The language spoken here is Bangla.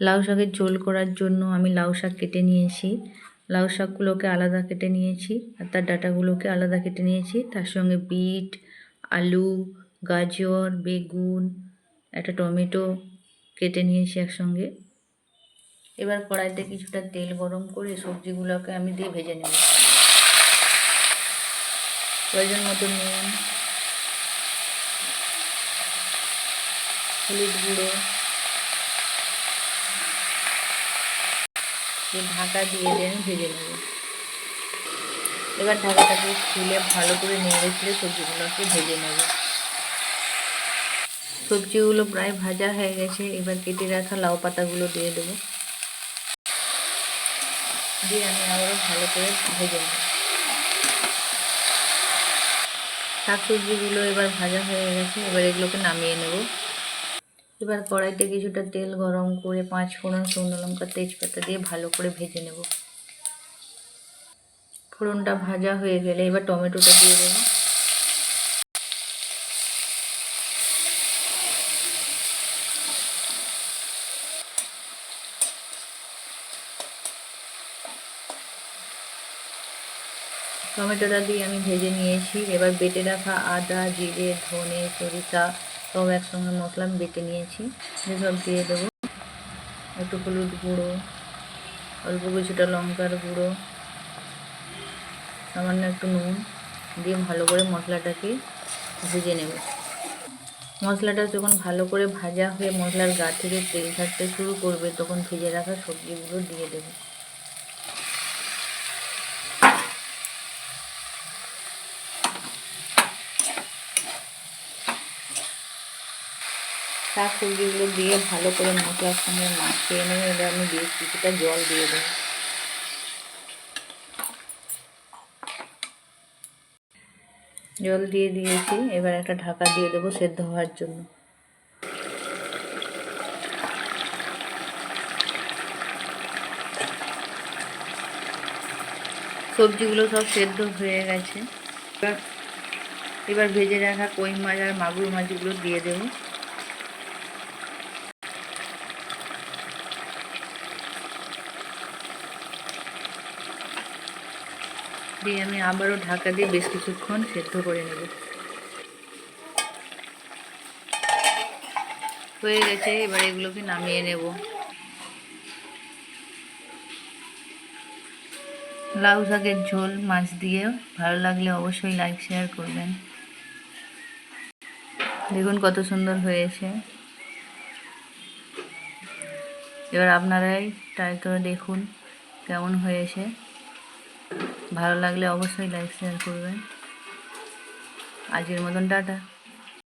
লাউ শাকের ঝোল করার জন্য আমি লাউ শাক কেটে নিয়েছি। লাউ শাকগুলোকে আলাদা কেটে নিয়েছি আর তার ডাঁটাগুলোকে আলাদা কেটে নিয়েছি। তার সঙ্গে বিট, আলু, গাজর, বেগুন, একটা টমেটো কেটে নিয়েছি একসঙ্গে। এবার কড়াইতে কিছুটা তেল গরম করে সবজিগুলোকে আমি দিয়ে ভেজে নেব। প্রয়োজন মতো নুন, হলুদ গুঁড়ো দিয়ে ঢাকা দিয়ে দিয়ে আমি ভেজে নেব। এবার ঢাকাটাকে খুলে ভালো করে নেড়ে ছেড়ে সবজিগুলোকে ভেজে নেব। সবজিগুলো প্রায় ভাজা হয়ে গেছে, এবার কেটে রাখা লাউ পাতাগুলো দিয়ে দেবো। দিয়ে আমি আবারও ভালো করে ভেজে নেব। শাক সবজিগুলো এবার ভাজা হয়ে গেছে, এবার এগুলোকে নামিয়ে নেব। এবার কড়াইতে কিছুটা তেল গরম করে পাঁচ ফোড়ন শুকনো লঙ্কা, তেজপাতা দিয়ে ভালো করে ভেজে নেব। ফোড়নটা ভাজা হয়ে গেলে এবার টমেটোটা দিয়ে দেবো। টমেটোটা দিয়ে আমি ভেজে নিয়েছি। এবার বেটে রাখা আদা, জিরে, ধনে, সরিষা সব একসঙ্গে মশলা আমি বেটে নিয়েছি। সব দিয়ে দেবো। একটু হলুদ গুঁড়ো, অল্প কিছুটা লঙ্কার গুঁড়ো, সামান্য একটু নুন দিয়ে ভালো করে মশলাটাকে ভেজে নেব। মশলাটা যখন ভালো করে ভাজা হয়ে মশলার গা থেকে তেল ছাড়তে শুরু করবে, তখন ভেজে রাখা সবজিগুলো দিয়ে দেবো। শাক সবজিগুলো দিয়ে ভালো করে মশলার সঙ্গে মাখিয়ে নেবে এবার আমি বেশ কিছুটা জল দিয়ে দেবো। জল দিয়ে দিয়েছি, এবার একটা ঢাকা দিয়ে দেবো সেদ্ধ হওয়ার জন্য। সবজিগুলো সব সেদ্ধ হয়ে গেছে। এবার এবার ভেজে রাখা কই মাছ আর মাগুর মাছগুলো দিয়ে দেবো। দিয়ে আমি আবারও ঢাকা দিয়ে বেশ কিছুক্ষণ সেদ্ধ করে নেব। হয়ে গেছে, এবার এগুলোকে নামিয়ে নেব। লাউ শাকের ঝোল, মাছ দিয়ে। ভালো লাগলে অবশ্যই লাইক, শেয়ার করবেন। দেখুন কত সুন্দর হয়েছে। এবার আপনারাই ট্রাই করে দেখুন কেমন হয়েছে। ভালো লাগলে অবশ্যই লাইক শেয়ার করবেন। আজকের মতন টাটা।